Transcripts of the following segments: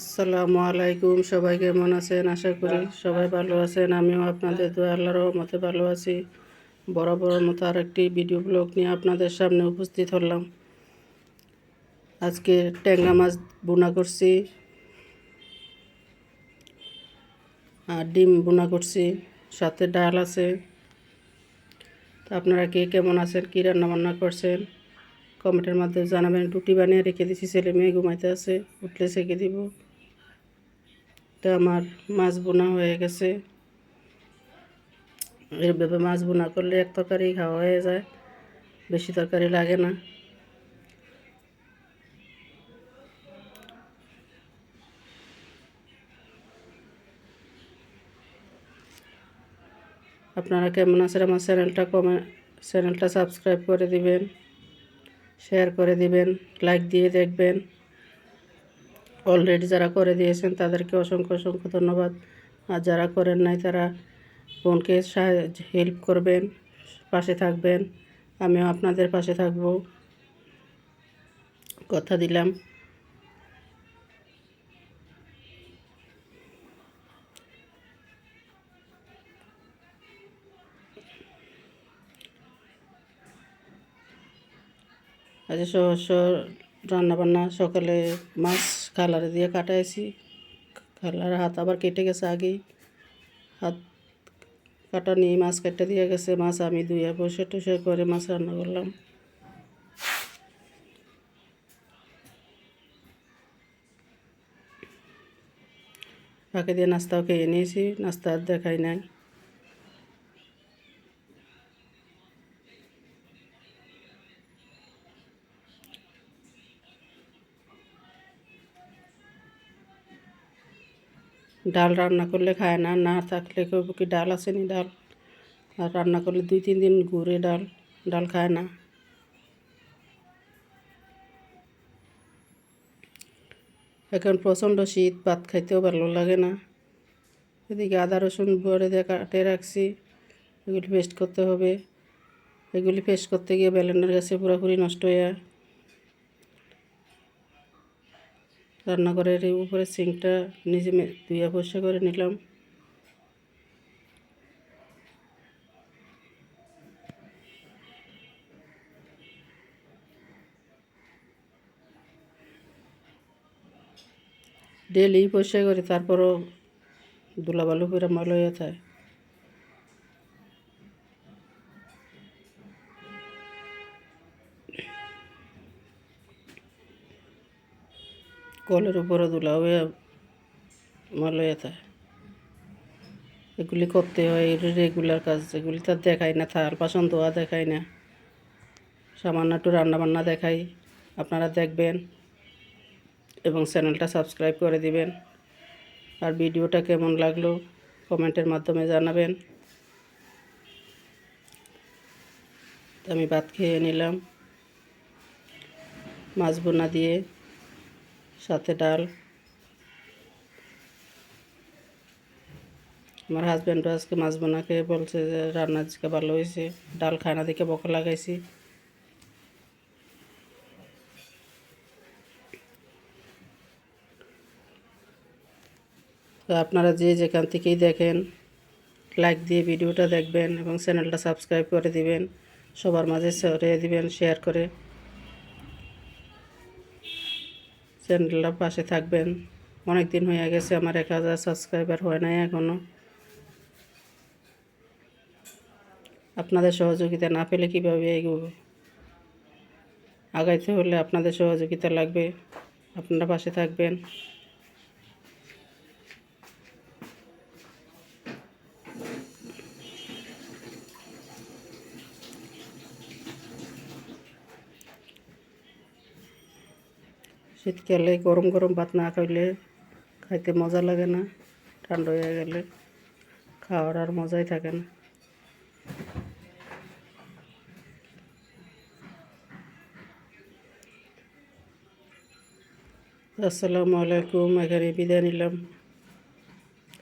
আসসালামু আলাইকুম, সবাই কেমন আছেন? আশা করি সবাই ভালো আছেন। আমিও আপনাদের দোয়া, আল্লাহর রহমতে ভালো আছি। বরাবর মতো আরেকটি ভিডিও ব্লগ নিয়ে আপনাদের সামনে উপস্থিত হলাম। আজকে ট্যাংরা মাছ বোনা করছি আর ডিম বোনা করছি, সাথে ডাল আছে। তো আপনারা কে কেমন আছেন, কী রান্নাবান্না করছেন? কমেন্টের মাধ্যমে জানাবেন, রুটি বানিয়ে রেখে দিছি, ছেলে মেয়ে ঘুমাইতে আছে, উঠলে সেঁকে দিব। তো আমার মাছ বোনা হয়ে গেছে। এইভাবে মাছ বোনা করলে এক তরকারি খাওয়া হয়ে যায়, বেশি তরকারি লাগে না। আপনারা কেমন আছেন আমার চ্যানেলটা কমে চ্যানেলটা সাবস্ক্রাইব করে দিবেন। শেয়ার করে দিবেন লাইক দিয়ে দেখবেন। অলরেডি যারা করে দিয়েছেন, তাদেরকে অসংখ্য অসংখ্য ধন্যবাদ। আর যারা করেন নাই, তারা বোনকে সাহায্য হেল্প করবেন, পাশে থাকবেন। আমিও আপনাদের পাশে থাকব। কথা দিলাম। আজ সহস্য রান্নাবান্না সকালে মাছ কালারে দিয়ে কাটাইছি। কালার হাত আবার কেটে গেছে আগেই। হাত কাটা নিয়ে মাছ কেটে দিয়ে গেছে। মাছ আমি ধুয়ে বসে টসে করে মাছ রান্না করলাম। ফাঁকে দিয়ে নাস্তাও খেয়ে নিয়েছি। নাস্তা আর দেখাই নাই। ডাল রান্না করলে খায় না না থাকলে কেউ কি ডাল আসেনি ডাল? আর রান্না করলে দুই তিন দিন ঘুরে ডাল ডাল খায় না। এখন প্রচণ্ড শীত, ভাত খাইতেও ভালো লাগে না। এদিকে আদা, রসুন বড়ে দিয়ে কাটে রাখছি, এগুলি পেস্ট করতে হবে। এগুলি পেস্ট করতে গিয়ে ব্যালেন্ডার গাছে পুরোপুরি নষ্ট হয়ে রান্নাঘরের উপরে সিঙ্কটা নিজে ধুয়ে পরিষ্কার করে নিলাম। ডেলি পরিষ্কার করি, তারপরও ধুলাবালু করে মল হয়ে থাকে কলের উপরে ধুলা হয়ে মল হয়ে থাকে এগুলি করতে হয় রেগুলার কাজ এগুলি তার দেখাই না থাল বাসন ধোয়া দেখাই না। সামান্য একটু রান্নাবান্না দেখাই, আপনারা দেখবেন এবং চ্যানেলটা সাবস্ক্রাইব করে দিবেন। আর ভিডিওটা কেমন লাগল কমেন্টের মাধ্যমে জানাবেন। আমি ভাত খেয়ে নিলাম। মাছ বোনা দিয়ে সাথে ডাল। আমার হাজব্যান্ডও আজকে মাছ বোনা খেয়ে বলছে যে রান্না আজকে ভালো হয়েছে। ডাল খানা দেখে বকা লাগাইছি। তো আপনারা যে যেখান থেকেই দেখেন লাইক দিয়ে ভিডিওটা দেখবেন এবং চ্যানেলটা সাবস্ক্রাইব করে দিবেন। সবার মাঝে ছড়িয়ে দিবেন শেয়ার করে। চ্যানেলটার পাশে থাকবেন। অনেক দিন হয়ে গেছে আমার এক হাজার সাবস্ক্রাইবার হয় নাই এখনও আপনাদের সহযোগিতা না পেলে কীভাবে এগোবে? আগাইতে হলে আপনাদের সহযোগিতা লাগবে। আপনারা পাশে থাকবেন। শীতকালে গরম গরম ভাত না খাইলে খাইতে মজা লাগে না, ঠান্ডা হয়ে গেলে খাওয়ার আর মজাই থাকে না। আসসালামু আলাইকুম, এখানে বিদায় নিলাম।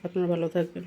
আপনারা ভালো থাকবেন।